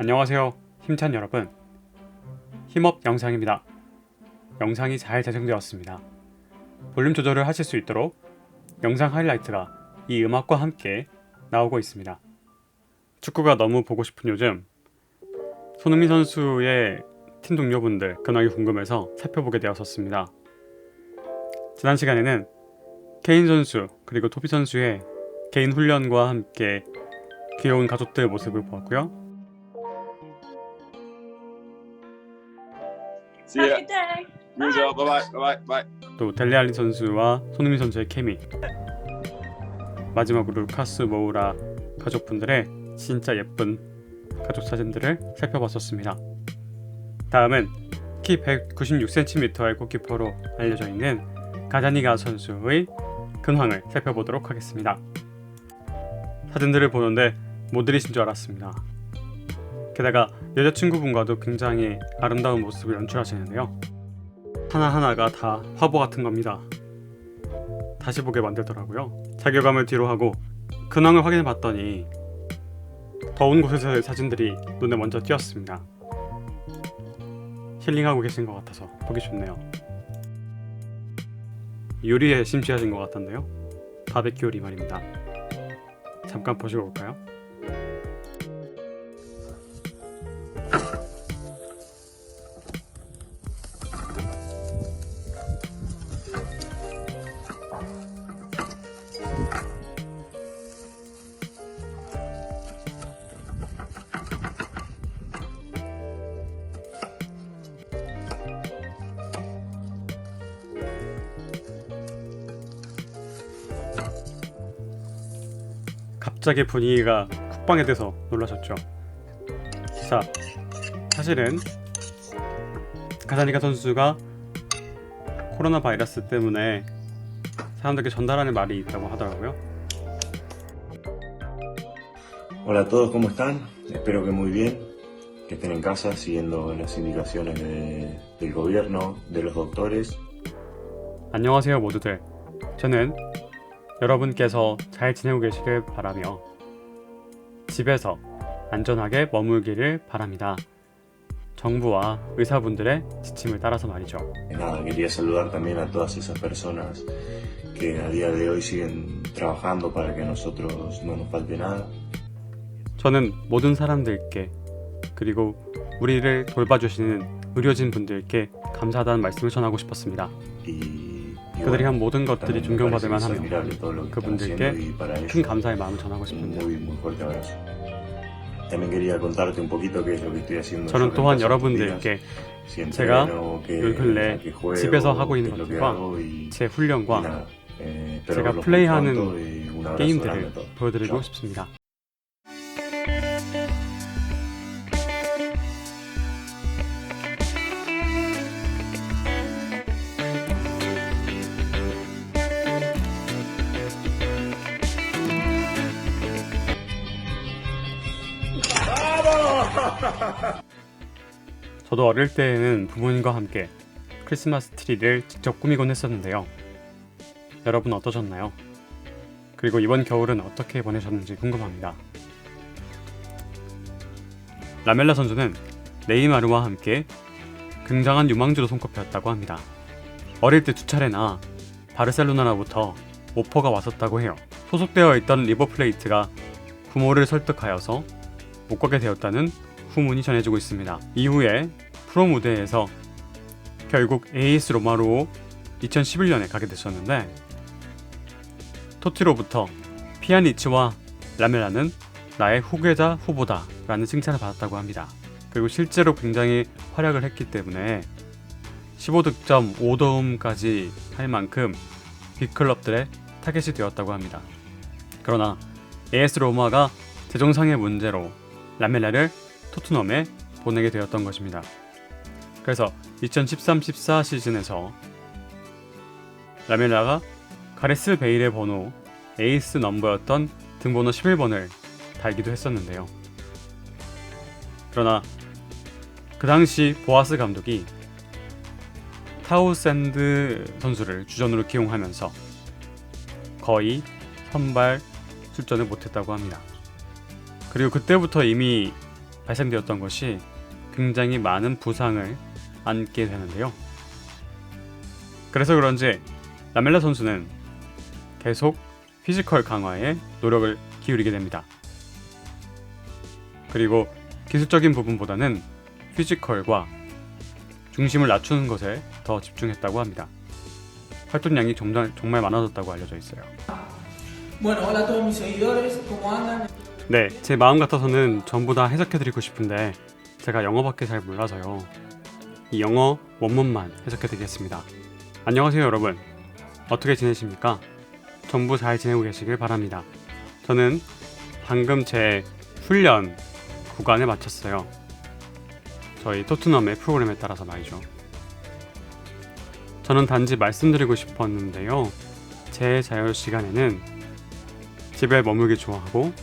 안녕하세요 힘찬 여러분. 힘업 영상입니다. 영상이 잘 재생되었습니다. 볼륨 조절을 하실 수 있도록 영상 하이라이트가 이 음악과 함께 나오고 있습니다. 축구가 너무 보고 싶은 요즘 손흥민 선수의 팀 동료분들 근황이 궁금해서 살펴보게 되었었습니다. 지난 시간에는 케인 선수 그리고 토비 선수의 개인 훈련과 함께 귀여운 가족들의 모습을 보았고요 See ya. Happy day. You as well. Bye bye. Bye bye. 또 델리알리 선수와 손흥민 선수의 케미 마지막으로 루카스 모우라 가족분들의 진짜 예쁜 가족 사진들을 살펴봤었습니다. 다음은 키 196cm의 골키퍼로 알려져 있는 가자니가 선수의 근황을 살펴보도록 하겠습니다. 사진들을 보는데 모델이신 줄 알았습니다. 게다가 여자친구분과도 굉장히 아름다운 모습을 연출하시는데요. 하나하나가 다 화보 같은 겁니다. 다시 보게 만들더라고요. 자교감을 뒤로 하고 근황을 확인해 봤더니 더운 곳에서의 사진들이 눈에 먼저 띄었습니다. 힐링하고 계신 것 같아서 보기 좋네요. 요리에 심취하신 것 같던데요. 바베큐 요리 말입니다. 잠깐 보시고 올까요? 갑자기 분위기가 쿡방에 돼서 놀라셨죠. 자, 사실은 가자니카 선수가 코로나 바이러스 때문에 사람들에게 전달하는 말이 있다고 하더라고요. Hola a todos, ¿cómo están? Espero que muy bien, que estén en casa siguiendo las indicaciones de- del gobierno, de los doctores. 안녕하세요 모두들. 저는 여러분께서 잘 지내고 계시길 바라며 집에서 안전하게 머물기를 바랍니다. 정부와 의사분들의 지침을 따라서 말이죠. Nada, quería saludar también a todas esas personas que a día de hoy siguen trabajando para que nosotros no nos falte nada. 저는 모든 사람들께 그리고 우리를 돌봐주시는 의료진 분들께 감사하다는 말씀을 전하고 싶었습니다. Y 그들이 한 모든 것들이 존경받을 están 그분들께 큰 감사의 마음을 전하고 haciendo. 저는 또한. 여러분들께 제가 요 근래 집에서 하고 있는 것들과 제 훈련과 eh, 제가 플레이하는 게임들을. 보여드리고. 싶습니다. 저도 어릴 때에는 부모님과 함께 크리스마스 트리를 직접 꾸미곤 했었는데요. 여러분 어떠셨나요? 그리고 이번 겨울은 어떻게 보내셨는지 궁금합니다. 라멜라 선수는 네이마르와 함께 굉장한 유망주로 손꼽혔다고 합니다. 어릴 때 두 차례나 바르셀로나로부터 오퍼가 왔었다고 해요. 소속되어 있던 리버플레이트가 부모를 설득하여서 못 가게 되었다는 후문이 전해지고 있습니다. 이후에 프로 무대에서 결국 AS 로마로 2011년에 가게 됐었는데 토티로부터 피아니치와 라멜라는 나의 후계자 후보다 라는 칭찬을 받았다고 합니다. 그리고 실제로 굉장히 활약을 했기 때문에 15득점 5도움까지 할 만큼 빅클럽들의 타겟이 되었다고 합니다. 그러나 AS 로마가 재정상의 문제로 라멜라를 토트넘에 보내게 되었던 것입니다. 그래서 2013-14 시즌에서 라멜라가 가레스 베일의 번호 에이스 넘버였던 등번호 11번을 달기도 했었는데요. 그러나 그 당시 보아스 감독이 타우샌드 선수를 주전으로 기용하면서 거의 선발 출전을 못했다고 합니다. 그리고 그때부터 이미 발생되었던 것이 굉장히 많은 부상을 안게 되는데요. 그래서 그런지 라멜라 선수는 계속 피지컬 강화에 노력을 기울이게 됩니다. 그리고 기술적인 부분보다는 피지컬과 중심을 낮추는 것에 더 집중했다고 합니다. 활동량이 정말, 정말 많아졌다고 알려져 있어요. 네, 제 마음 같아서는 전부 다 해석해드리고 싶은데 제가 영어밖에 잘 몰라서요. 이 영어 원문만 해석해드리겠습니다. 안녕하세요 여러분. 어떻게 지내십니까? 전부 잘 지내고 계시길 바랍니다. 저는 방금 제 훈련 구간에 마쳤어요. 저희 토트넘의 프로그램에 따라서 말이죠. 저는 단지 말씀드리고 싶었는데요. 제 자유 시간에는 집에 머물기 좋아하고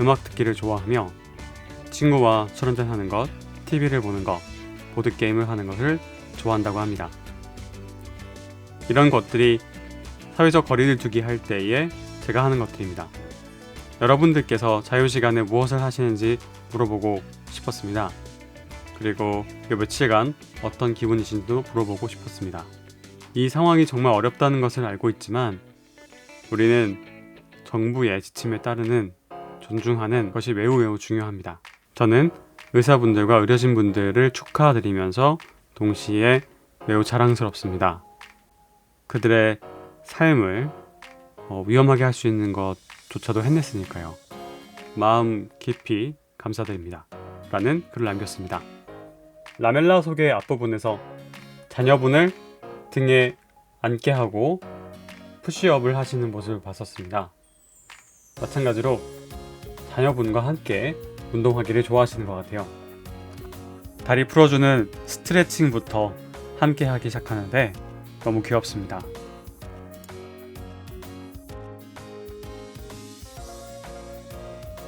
음악 듣기를 좋아하며 친구와 술 한잔 하는 것, TV를 보는 것, 보드 게임을 하는 것을 좋아한다고 합니다. 이런 것들이 사회적 거리를 두기 할 때에 제가 하는 것들입니다. 여러분들께서 자유 시간에 무엇을 하시는지 물어보고 싶었습니다. 그리고 이 며칠간 어떤 기분이신지도 물어보고 싶었습니다. 이 상황이 정말 어렵다는 것을 알고 있지만 우리는 정부의 지침에 따르는 존중하는 것이 매우 매우 중요합니다. 저는 의사분들과 의료진 분들을 축하드리면서 동시에 매우 자랑스럽습니다. 그들의 삶을 어, 위험하게 할 수 있는 것조차도 해냈으니까요. 마음 깊이 감사드립니다. 라는 글을 남겼습니다. 라멜라 속의 앞부분에서 자녀분을 등에 앉게 하고 푸시업을 하시는 모습을 봤었습니다. 마찬가지로 자녀분과 함께 운동하기를 좋아하시는 것 같아요. 다리 풀어주는 스트레칭부터 함께 하기 시작하는데 너무 귀엽습니다.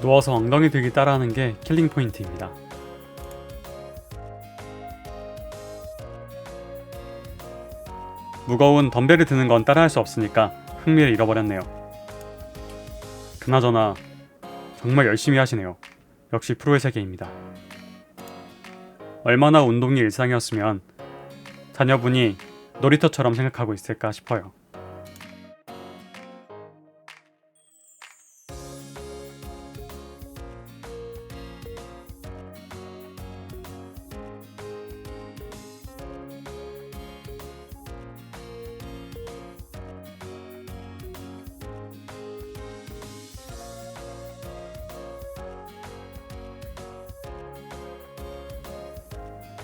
누워서 엉덩이 들기 따라하는 게 킬링 포인트입니다. 무거운 덤벨을 드는 건 따라할 수 없으니까 흥미를 잃어버렸네요. 그나저나 정말 열심히 하시네요. 역시 프로의 세계입니다. 얼마나 운동이 일상이었으면 자녀분이 놀이터처럼 생각하고 있을까 싶어요.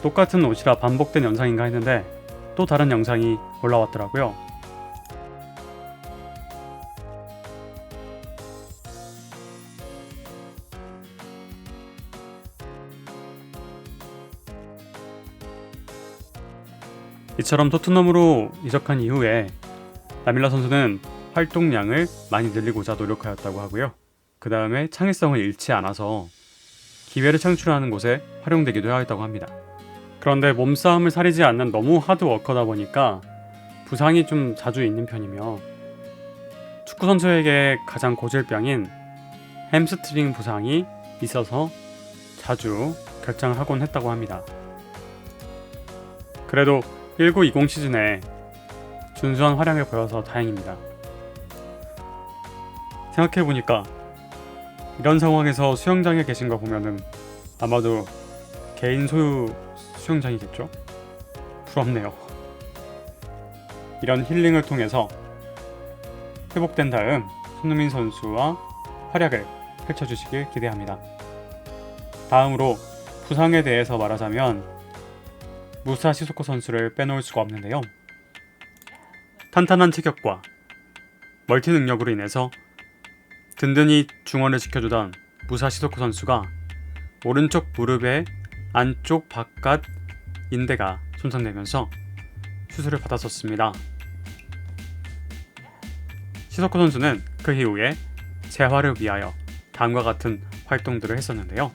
똑같은 옷이라 반복된 영상인가 했는데 또 다른 영상이 올라왔더라고요. 이처럼 토트넘으로 이적한 이후에 라밀라 선수는 활동량을 많이 늘리고자 노력하였다고 하고요. 그 다음에 창의성을 잃지 않아서 기회를 창출하는 곳에 활용되기도 하였다고 합니다. 그런데 몸싸움을 사리지 않는 너무 하드워커다 보니까 부상이 좀 자주 있는 편이며 축구 선수에게 가장 고질병인 햄스트링 부상이 있어서 자주 결장을 하곤 했다고 합니다. 그래도 1920 시즌에 준수한 활약을 보여서 다행입니다. 생각해보니까 이런 상황에서 수영장에 계신 거 보면은 아마도 개인 소유 수영장이겠죠? 부럽네요. 이런 힐링을 통해서 회복된 다음 손흥민 선수와 활약을 펼쳐주시길 기대합니다. 다음으로 부상에 대해서 말하자면 무사 시소코 선수를 빼놓을 수가 없는데요. 탄탄한 체격과 멀티 능력으로 인해서 든든히 중원을 지켜주던 무사 시소코 선수가 오른쪽 무릎의 안쪽 바깥 인대가 손상되면서 수술을 받았었습니다. 시소코 선수는 그 이후에 재활을 위하여 다음과 같은 활동들을 했었는데요.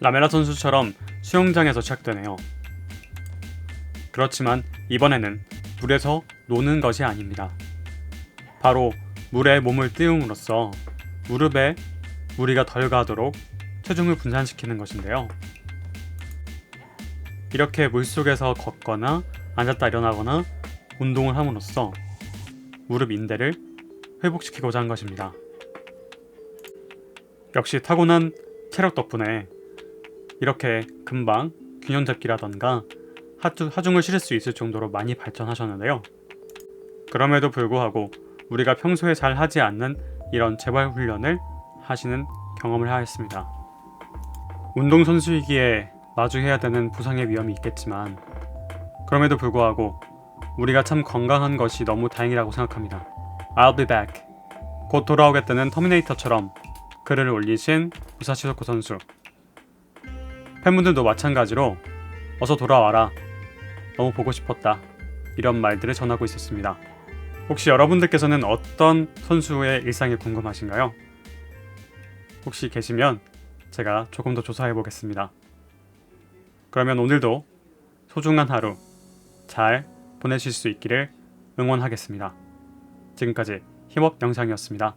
라멜라 선수처럼 수영장에서 시작되네요. 그렇지만 이번에는 물에서 노는 것이 아닙니다. 바로 물에 몸을 띄움으로써 무릎에 무리가 덜 가도록 체중을 분산시키는 것인데요. 이렇게 물속에서 걷거나 앉았다 일어나거나 운동을 함으로써 무릎 인대를 회복시키고자 한 것입니다. 역시 타고난 체력 덕분에 이렇게 금방 균형 잡기라던가 하중을 실을 수 있을 정도로 많이 발전하셨는데요. 그럼에도 불구하고 우리가 평소에 잘 하지 않는 이런 재활 훈련을 하시는 경험을 하였습니다. 운동선수이기에 마주해야 되는 부상의 위험이 있겠지만 그럼에도 불구하고 우리가 참 건강한 것이 너무 다행이라고 생각합니다. I'll be back. 곧 돌아오겠다는 터미네이터처럼 글을 올리신 무사시소코 선수. 팬분들도 마찬가지로 어서 돌아와라. 너무 보고 싶었다. 이런 말들을 전하고 있었습니다. 혹시 여러분들께서는 어떤 선수의 일상이 궁금하신가요? 혹시 계시면 제가 조금 더 조사해 보겠습니다. 그러면 오늘도 소중한 하루 잘 보내실 수 있기를 응원하겠습니다. 지금까지 힙업 영상이었습니다.